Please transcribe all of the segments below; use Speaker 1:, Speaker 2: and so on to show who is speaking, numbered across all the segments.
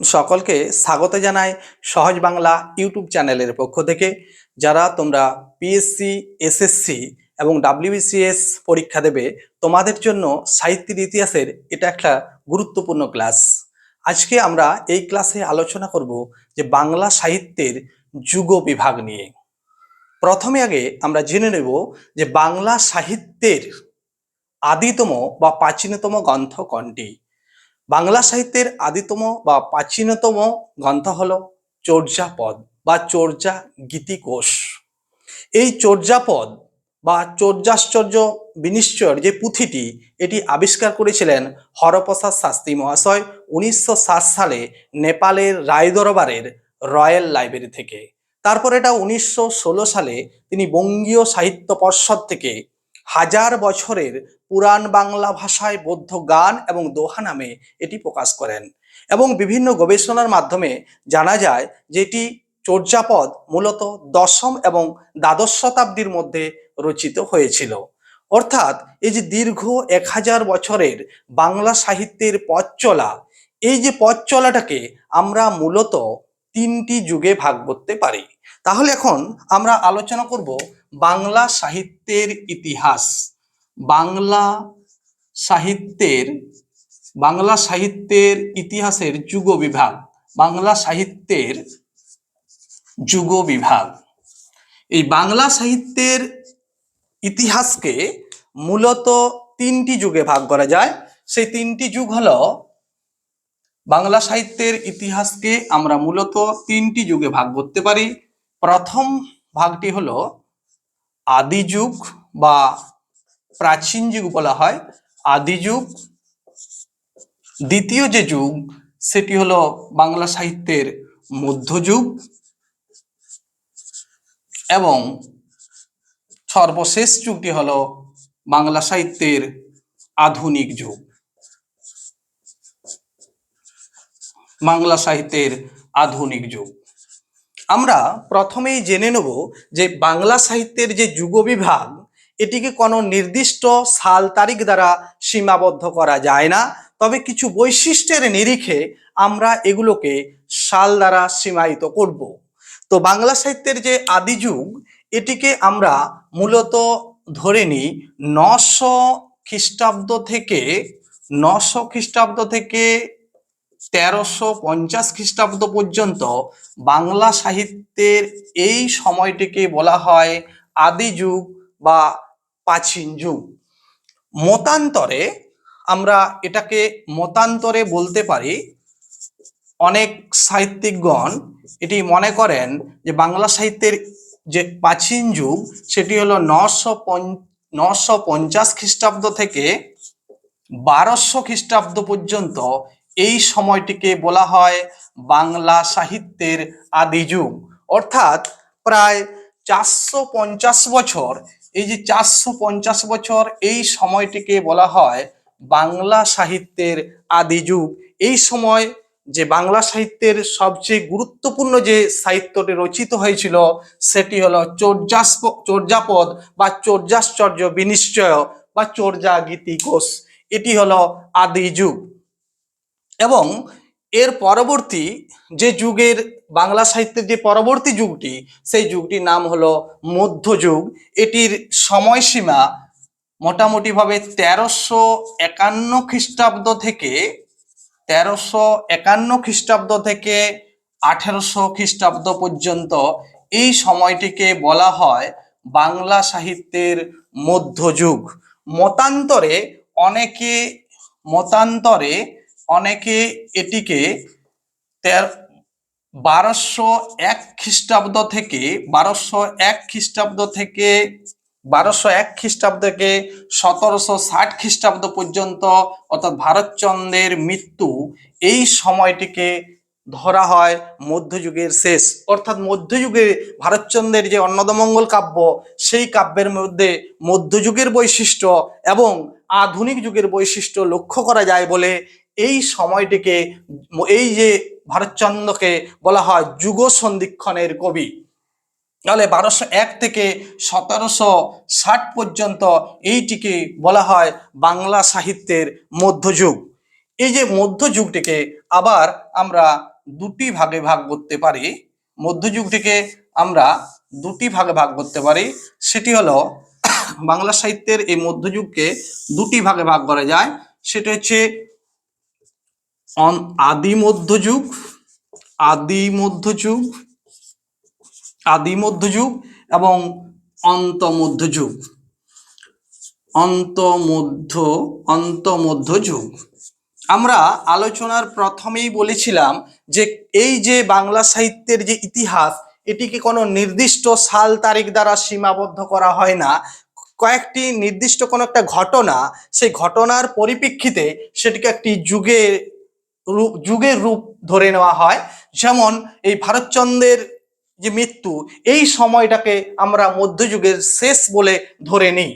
Speaker 1: সকলকে স্বাগত জানাই সহজ বাংলা ইউটিউব চ্যানেলের পক্ষ থেকে। যারা তোমরা পিএসসি এসএসসি এবং ডাব্লিউবিসিএস পরীক্ষা দেবে, তোমাদের জন্য সাহিত্যের ইতিহাসের এটা একটা গুরুত্বপূর্ণ ক্লাস। আজকে আমরা এই ক্লাসে আলোচনা করব যে বাংলা সাহিত্যের যুগ বিভাগ নিয়ে। প্রথমে আগে আমরা জেনে নেব যে বাংলা সাহিত্যের আদিতম বা প্রাচীনতম গ্রন্থ কোনটি। বাংলা সাহিত্যের আদিতম বা প্রাচীনতম গ্রন্থ হল চর্যাপদ বা চর্যা গীতিকোষ এই চর্যাপদ বা চর্যাশ্চর্য বিনিশ্চয়ের যে পুঁথিটি, এটি আবিষ্কার করেছিলেন হরপ্রসাদ শাস্ত্রী মহাশয় উনিশশো সাত সালে নেপালের রায়দরবারের রয়্যাল লাইব্রেরি থেকে। তারপর এটা উনিশশো ষোলো সালে তিনি বঙ্গীয় সাহিত্য পর্ষদ থেকে হাজার বছরের পুরাণ বাংলা ভাষায় বৌদ্ধ গান এবং দোহা নামে এটি প্রকাশ করেন। এবং বিভিন্ন গবেষণার মাধ্যমে জানা যায় যে এটি চর্যাপদ মূলত দশম এবং দ্বাদশ শতাব্দীর মধ্যে রচিত হয়েছিল। অর্থাৎ এই যে দীর্ঘ এক হাজার বছরের বাংলা সাহিত্যের পথ চলা, এই যে পথ চলাটাকে আমরা মূলত তিনটি যুগে ভাগ করতে পারি। তাহলে এখন আমরা আলোচনা করব বাংলা সাহিত্যের ইতিহাস। বাংলা সাহিত্যের বাংলা সাহিত্যের ইতিহাসের যুগ বিভাগ, বাংলা সাহিত্যের যুগ বিভাগ। এই বাংলা সাহিত্যের ইতিহাসকে মূলত তিনটি যুগে ভাগ করা যায়। সেই তিনটি যুগ হলো, বাংলা সাহিত্যের ইতিহাসকে আমরা মূলত তিনটি যুগে ভাগ করতে পারি। প্রথম ভাগটি হলো আদি যুগ বা প্রাচীন যুগ বলা হয়। আদি যুগ দ্বিতীয় যে যুগ, সেটি হলো বাংলা সাহিত্যের মধ্যযুগ এবং সর্বশেষ যুগটি হলো বাংলা সাহিত্যের আধুনিক যুগ। বাংলা সাহিত্যের আধুনিক যুগ। আমরা প্রথমেই জেনে নেব যে বাংলা সাহিত্যের যে যুগ বিভাগ এটিকে কোনো নির্দিষ্ট সাল তারিখ দ্বারা সীমাবদ্ধ করা যায় না। তবে কিছু বৈশিষ্ট্যের নিরিখে আমরা এগুলোকে সাল দ্বারা সীমায়িত করব। তো বাংলা সাহিত্যের যে আদি যুগ, এটিকে আমরা মূলত ধরে নিই নশো খ্রিস্টাব্দ থেকে, নশো খ্রিস্টাব্দ থেকে তেরোশো পঞ্চাশ খ্রিস্টাব্দ পর্যন্ত বাংলা সাহিত্যের এই সময়টিকে বলা হয় আদি যুগ বা প্রাচীন যুগ। মতান্তরে আমরা এটাকে মতান্তরে বলতে পারি অনেক সাহিত্যিকগণ এটি মনে করেন যে বাংলা সাহিত্যের যে প্রাচীন যুগ সেটি হলো নশো নশো পঞ্চাশ খ্রিস্টাব্দ থেকে বারোশো খ্রিস্টাব্দ পর্যন্ত এই সময়টিকে বলা হয় বাংলা সাহিত্যের আদি যুগ। অর্থাৎ প্রায় চারশো পঞ্চাশ বছর, এই যে চারশো পঞ্চাশ বছর এই সময়টিকে বলা হয় বাংলা সাহিত্যের আদি যুগ। এই সময় যে বাংলা সাহিত্যের সবচেয়ে গুরুত্বপূর্ণ যে সাহিত্যটি রচিত হয়েছিল, সেটি হলো চর্যাস চর্যাপদ বা চর্যাশ্চর্য বিনিশ্চয় বা চর্যা গীতিকোষ এটি হলো আদি যুগ। এবং এর পরবর্তী যে যুগের বাংলা সাহিত্যের যে পরবর্তী যুগটি, সেই যুগটির নাম হলো মধ্যযুগ এটির সময়সীমা মোটামুটিভাবে তেরোশো একান্ন খ্রিস্টাব্দ থেকে, তেরোশো একান্ন খ্রিস্টাব্দ থেকে আঠেরোশো খ্রিস্টাব্দ পর্যন্ত এই সময়টিকে বলা হয় বাংলা সাহিত্যের মধ্যযুগ মতান্তরে অনেকে মতান্তরে অনেকে এটিকে তের বারোশো এক খ্রিস্টাব্দ থেকে বারোশো এক খ্রিস্টাব্দ থেকে বারোশো এক খ্রিস্টাব্দ থেকে সতেরোশো ষাট খ্রিস্টাব্দ পর্যন্ত অর্থাৎ ভারতচন্দ্রের মৃত্যু এই সময়টিকে ধরা হয় মধ্যযুগের শেষ। অর্থাৎ মধ্যযুগে ভারতচন্দ্রের যে অন্নদমঙ্গল কাব্য, সেই কাব্যের মধ্যে মধ্যযুগের বৈশিষ্ট্য এবং আধুনিক যুগের বৈশিষ্ট্য লক্ষ্য করা যায় বলে এই সময়টিকে এই যে ভারতচন্দ্রকে বলা হয় যুগ সন্ধিক্ষণের কবি। তাহলে বারোশো এক থেকে সতেরোশো ষাট পর্যন্ত এইটিকে বলা হয় বাংলা সাহিত্যের মধ্যযুগ। এই যে মধ্যযুগটিকে আবার আমরা দুটি ভাগে ভাগ করতে পারি। মধ্যযুগটিকে আমরা দুটি ভাগে ভাগ করতে পারি। সেটি হলো বাংলা সাহিত্যের এই মধ্যযুগকে দুটি ভাগে ভাগ করা যায়। সেটা হচ্ছে অন- আদি মধ্যযুগ আদি মধ্যযুগ আদি মধ্যযুগ এবং অন্ত মধ্যযুগ অন্ত মধ্য অন্ত মধ্যযুগ আমরা আলোচনার প্রথমেই বলেছিলাম যে এই যে বাংলা সাহিত্যের যে ইতিহাস, এটিকে কোনো নির্দিষ্ট সাল তারিখ দ্বারা সীমাবদ্ধ করা হয় না। কয়েকটি নির্দিষ্ট কোনো একটা ঘটনা, সেই ঘটনার পরিপ্রেক্ষিতে সেটিকে একটি রূপ যুগের রূপ ধরে নেওয়া হয়। যেমন এই ভারতচন্দ্রের যে মৃত্যু, এই সময়টাকে আমরা মধ্যযুগের শেষ বলে ধরে নিই।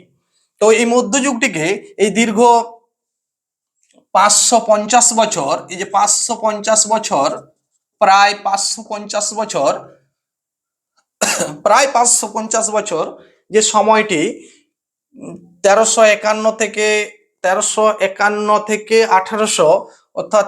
Speaker 1: তো এই মধ্যযুগটিকে এই দীর্ঘ পাঁচশো পঞ্চাশ বছর, এই যে পাঁচশো পঞ্চাশ বছর, প্রায় পাঁচশো পঞ্চাশ বছর, প্রায় পাঁচশো পঞ্চাশ বছর যে সময়টি, তেরোশো একান্ন থেকে, তেরোশো একান্ন থেকে আঠারোশো, অর্থাৎ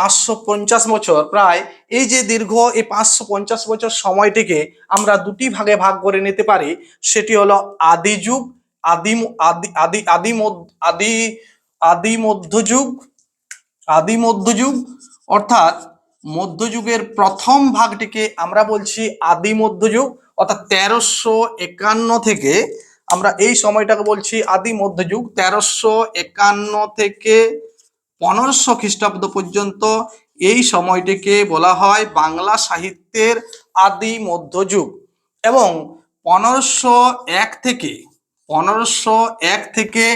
Speaker 1: পাঁচশো পঞ্চাশ বছর, প্রায় এই যে দীর্ঘ এই পাঁচশো পঞ্চাশ বছর সময়টিকে আমরা দুটি ভাগে ভাগ করে নিতে পারি, সেটি হলো আদি যুগ, আদি আদি আদি আদি আদি আদি মধ্যযুগ আদি মধ্যযুগ অর্থাৎ মধ্যযুগের প্রথম ভাগটিকে আমরা বলছি আদি মধ্যযুগ অর্থাৎ তেরোশো একান্ন থেকে আমরা এই সময়টাকে বলছি আদি মধ্যযুগ তেরোশো একান্ন থেকে পনেরোশো খ্রিস্টাব্দ পর্যন্ত এই সময়টিকে বলা হয় বাংলা সাহিত্যের আদি মধ্যযুগ এবং পনেরোশো এক থেকে, পনেরোশো এক থেকে,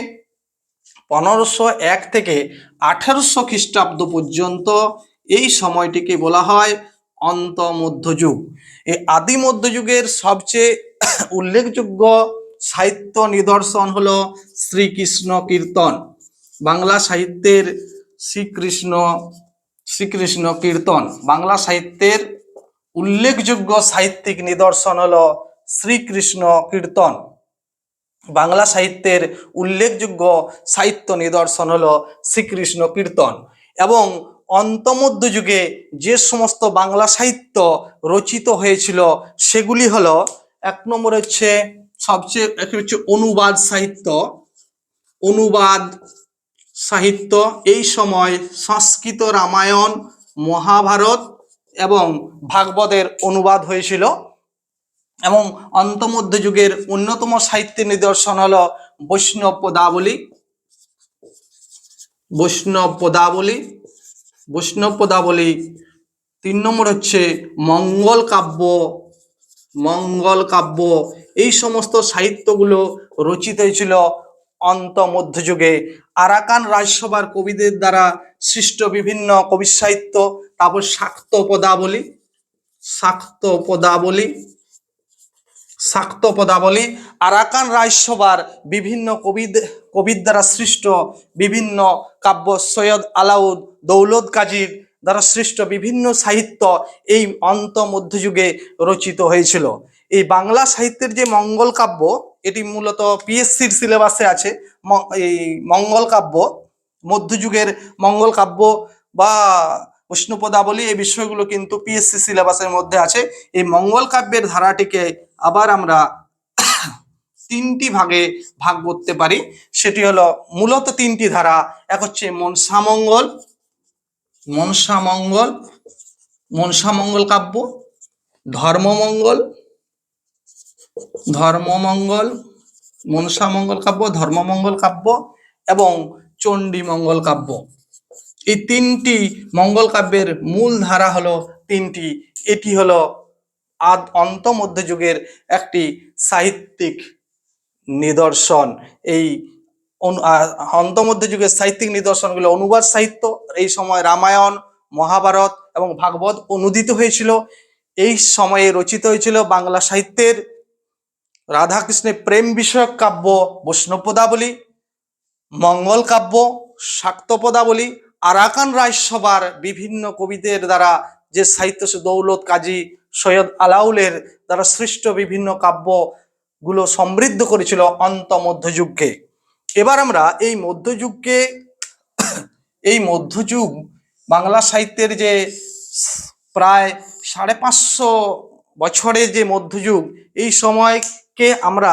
Speaker 1: পনেরোশো এক থেকে আঠারোশো খ্রিস্টাব্দ পর্যন্ত এই সময়টিকে বলা হয় অন্ত মধ্যযুগ এই আদি মধ্যযুগের সবচেয়ে উল্লেখযোগ্য সাহিত্য নিদর্শন হলো শ্রীকৃষ্ণ কীর্তন। বাংলা সাহিত্যের শ্রীকৃষ্ণ শ্রীকৃষ্ণ কীর্তন। বাংলা সাহিত্যের উল্লেখযোগ্য সাহিত্যিক নিদর্শন হল শ্রীকৃষ্ণ কীর্তন। বাংলা সাহিত্যের উল্লেখযোগ্য সাহিত্য নিদর্শন হল শ্রীকৃষ্ণ কীর্তন। এবং অন্তমধ্য যুগে যে সমস্ত বাংলা সাহিত্য রচিত হয়েছিল, সেগুলি হলো, এক নম্বর হচ্ছে সবচেয়ে হচ্ছে অনুবাদ সাহিত্য। অনুবাদ সাহিত্য, এই সময় সংস্কৃত রামায়ণ, মহাভারত এবং ভাগবতের অনুবাদ হয়েছিল এবং অন্তমধ্য যুগের অন্যতম সাহিত্যের নিদর্শন হল বৈষ্ণব পদাবলী। বৈষ্ণব পদাবলী বৈষ্ণব পদাবলী তিন নম্বর হচ্ছে মঙ্গল কাব্য মঙ্গল কাব্য। এই সমস্ত সাহিত্যগুলো রচিত হয়েছিল অন্ত মধ্যযুগে আরাকান রাজসভার কবিদের দ্বারা সৃষ্ট বিভিন্ন কবি সাহিত্য, তারপর শাক্ত পদাবলী শাক্ত পদাবলী শাক্ত পদাবলী আরাকান রাজসভার বিভিন্ন কবি কবির দ্বারা সৃষ্ট বিভিন্ন কাব্য সৈয়দ আলাউদ দৌলত কাজীর দ্বারা সৃষ্ট বিভিন্ন সাহিত্য এই অন্ত মধ্যযুগে রচিত হয়েছিল। এই বাংলা সাহিত্যের যে মঙ্গল কাব্য এটি মূলত পিএসসির সিলেবাসে আছে। এই মঙ্গল কাব্য, মধ্যযুগের মঙ্গল কাব্য বা উষ্ণপদাবলী এই বিষয়গুলো কিন্তু পিএসসি সিলেবাসের মধ্যে আছে। এই মঙ্গল কাব্যের ধারাটিকে আবার আমরা তিনটি ভাগে ভাগ করতে পারি। সেটি হলো, মূলত তিনটি ধারা, এক হচ্ছে মনসামঙ্গল মনসামঙ্গল মনসামঙ্গল কাব্য ধর্মমঙ্গল ধর্মমঙ্গল, মনসামঙ্গল কাব্য, ধর্মমঙ্গল কাব্য এবং চণ্ডীমঙ্গল কাব্য। এই তিনটি মঙ্গল কাব্যের মূল ধারা হলো তিনটি। এটি হলো আদ অন্ত মধ্যযুগের একটি সাহিত্যিক নিদর্শন। এই অন্ত মধ্যযুগের সাহিত্যিক নিদর্শনগুলো অনুবাদ সাহিত্য, এই সময় রামায়ণ, মহাভারত এবং ভাগবত অনুদিত হয়েছিল। এই সময়ে রচিত হয়েছিল বাংলা সাহিত্যের রাধাকৃষ্ণের প্রেম বিষয়ক কাব্য, বৈষ্ণবপদাবলী, মঙ্গল কাব্য, শাক্তপদাবলী, আরাকান রাজসভার বিভিন্ন কবিদের দ্বারা যে সাহিত্য দৌলত কাজী সৈয়দ আলাউলের দ্বারা সৃষ্ট বিভিন্ন কাব্যগুলো সমৃদ্ধ করেছিল অন্ত মধ্যযুগকে এবার আমরা এই মধ্যযুগকে এই মধ্যযুগ বাংলা সাহিত্যের যে প্রায় সাড়ে পাঁচশো বছরের যে মধ্যযুগ, এই সময়কে আমরা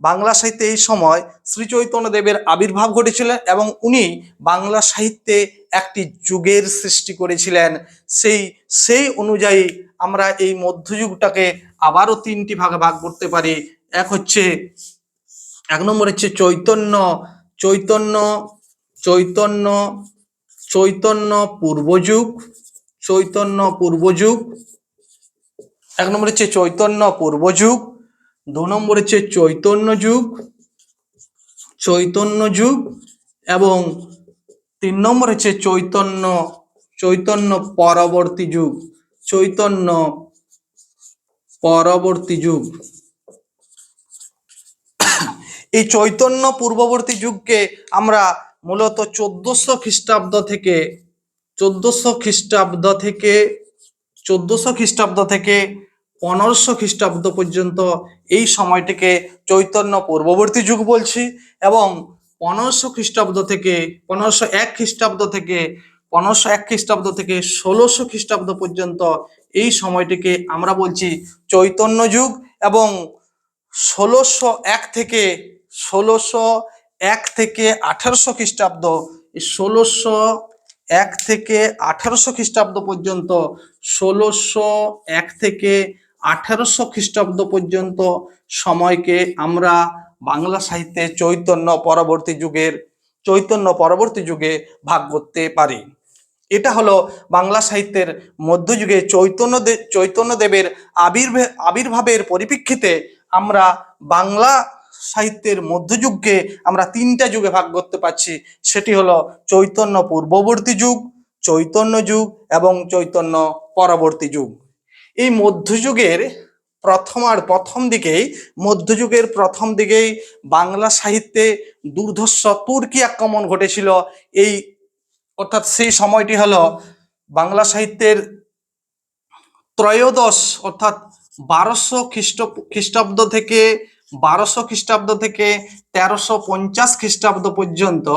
Speaker 1: বাংলা সাহিত্যে এই সময় শ্রী চৈতন্যদেবের আবির্ভাব ঘটেছিলেন এবং উনি বাংলা সাহিত্যে একটি যুগের সৃষ্টি করেছিলেন। সেই সেই অনুযায়ী আমরা এই মধ্যযুগটাকে আবারও তিনটি ভাগে ভাগ করতে পারি। এক হচ্ছে, এক নম্বর হচ্ছে চৈতন্য চৈতন্য চৈতন্য চৈতন্য পূর্বযুগ চৈতন্য পূর্বযুগ, এক নম্বর হচ্ছে চৈতন্য পূর্বযুগ দু নম্বর হচ্ছে চৈতন্য যুগ চৈতন্য যুগ এবং তিন নম্বর হচ্ছে চৈতন্য চৈতন্য পরবর্তী যুগ, চৈতন্য পরবর্তী যুগ। এই চৈতন্য পূর্ববর্তী যুগকে আমরা মূলত চোদ্দশো খ্রিস্টাব্দ থেকে, চোদ্দশো খ্রিস্টাব্দ থেকে, চোদ্দশো খ্রিস্টাব্দ থেকে পনেরোশো খ্রিস্টাব্দ পর্যন্ত এই সময়টিকে চৈতন্য পূর্ববর্তী যুগ বলছি এবং পনেরোশো খ্রিস্টাব্দ থেকে, পনেরোশো এক খ্রিস্টাব্দ থেকে, পনেরোশো এক খ্রিস্টাব্দ থেকে ষোলোশো খ্রিস্টাব্দ পর্যন্ত এই সময়টিকে আমরা বলছি চৈতন্য যুগ এবং ষোলোশো এক থেকে, ষোলোশো এক থেকে আঠারোশো খ্রিস্টাব্দ ষোলোশো এক থেকে আঠারোশো খ্রিস্টাব্দ পর্যন্ত ষোলোশো এক থেকে আঠারোশো খ্রিস্টাব্দ পর্যন্ত সময়কে আমরা বাংলা সাহিত্যে চৈতন্য পরবর্তী যুগের, চৈতন্য পরবর্তী যুগে ভাগ করতে পারি। এটা হলো বাংলা সাহিত্যের মধ্যযুগে চৈতন্য দে- চৈতন্যদেবের আবির্ভাব আবির্ভাবের পরিপ্রেক্ষিতে আমরা বাংলা সাহিত্যের মধ্যযুগকে আমরা তিনটা যুগে ভাগ করতে পারছি। সেটি হলো চৈতন্য পূর্ববর্তী যুগ, চৈতন্য যুগ এবং চৈতন্য পরবর্তী যুগ। এই মধ্যযুগের প্রথম আর প্রথম দিকেই, মধ্যযুগের প্রথম দিকেই বাংলা সাহিত্যে দুর্ধর্ষ তুর্কি আক্রমণ ঘটেছিল। এই অর্থাৎ সেই সময়টি হলো বাংলা সাহিত্যের ত্রয়োদশ অর্থাৎ বারোশো খ্রিস্ট, খ্রিস্টাব্দ থেকে বারোশো খ্রিস্টাব্দ থেকে তেরোশো পঞ্চাশ খ্রিস্টাব্দ পর্যন্ত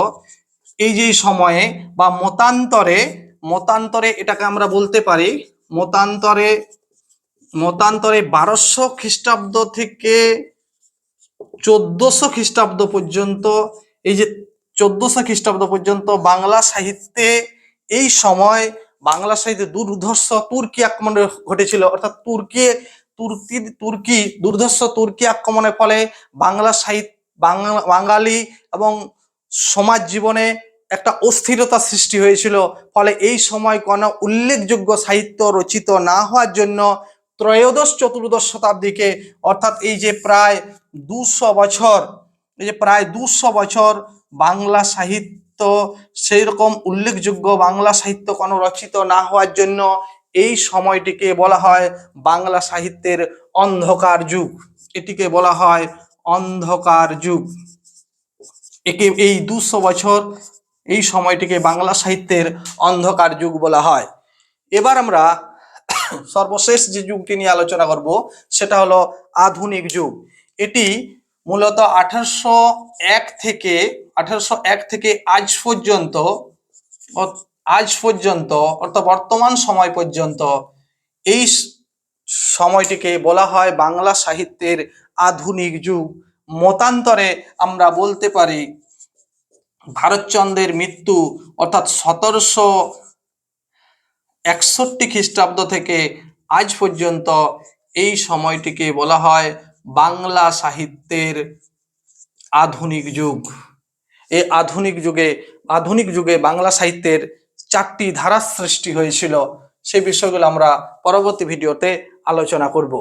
Speaker 1: এই যে সময়ে বা মতান্তরে মতান্তরে এটাকে আমরা বলতে পারি মতান্তরে মতান্তরে বারোশো খ্রিস্টাব্দ থেকে চোদ্দশো খ্রিস্টাব্দ পর্যন্ত, এই যে চোদ্দশো খ্রিস্টাব্দ পর্যন্ত বাংলা সাহিত্যে এই সময় বাংলা সাহিত্যে দুর্ধর্ষ তুর্কি আক্রমণ ঘটেছিল। অর্থাৎ তুর্কি তুর্কি তুর্কি, দুর্ধর্ষ তুর্কি আক্রমণের ফলে বাংলা সাহিত্য বাংলা, বাঙালি এবং সমাজ জীবনে একটা অস্থিরতা সৃষ্টি হয়েছিল। ফলে এই সময় কোনো উল্লেখযোগ্য সাহিত্য রচিত না হওয়ার জন্য ত্রয়োদশ চতুর্দশ শতাব্দীকে, অর্থাৎ এই যে প্রায় দুশো বছর, এই যে প্রায় দুশো বছর বাংলা সাহিত্য সেই রকম উল্লেখযোগ্য বাংলা সাহিত্য কোনো রচিত না হওয়ার জন্য এই সময়টিকে বলা হয় বাংলা সাহিত্যের অন্ধকার যুগ। এটিকে বলা হয় অন্ধকার যুগ। একে এই দুশো বছর এই সময়টিকে বাংলা সাহিত্যের অন্ধকার যুগ বলা হয়। এবার আমরা সর্বশেষ যে যুগটি নিয়ে আলোচনা করব, সেটা হলো আধুনিক যুগ। এটি মূলত আঠারোশো এক থেকে, আঠারোশো এক থেকে আজ পর্যন্ত আজ পর্যন্ত, অর্থাৎ বর্তমান সময় পর্যন্ত এই সময়টিকে বলা হয় বাংলা সাহিত্যের আধুনিক যুগ। মতান্তরে আমরা বলতে পারি, ভারতচন্দ্রের মৃত্যু, অর্থাৎ সতেরোশো একষট্টি খ্রিস্টাব্দ থেকে আজ পর্যন্ত এই সময়টিকে বলা হয় বাংলা সাহিত্যের আধুনিক যুগ। এই আধুনিক যুগে আধুনিক যুগে বাংলা সাহিত্যের চারটি ধারার সৃষ্টি হয়েছিল সেই বিষয়গুলো আমরা পরবর্তী ভিডিওতে আলোচনা করব।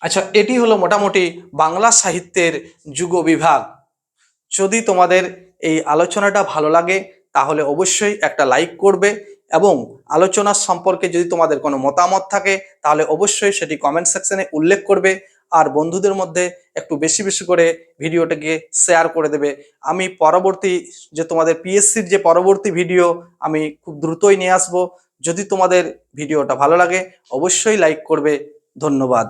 Speaker 1: আচ্ছা এটি হলো মোটামুটি বাংলা সাহিত্যের যুগ বিভাগ। যদি তোমাদের এই আলোচনাটা ভালো লাগে, তাহলে অবশ্যই একটা লাইক করবে এবং আলোচনার সম্পর্কে যদি তোমাদের কোনো মতামত থাকে, তাহলে অবশ্যই সেটি কমেন্ট সেকশনে উল্লেখ করবে আর বন্ধুদের মধ্যে একটু বেশি বেশি করে ভিডিওটাকে শেয়ার করে দেবে। আমি পরবর্তী যে তোমাদের পিএসসির যে পরবর্তী ভিডিও আমি খুব দ্রুতই নিয়ে আসব। যদি তোমাদের ভিডিওটা ভালো লাগে, অবশ্যই লাইক করবে। ধন্যবাদ।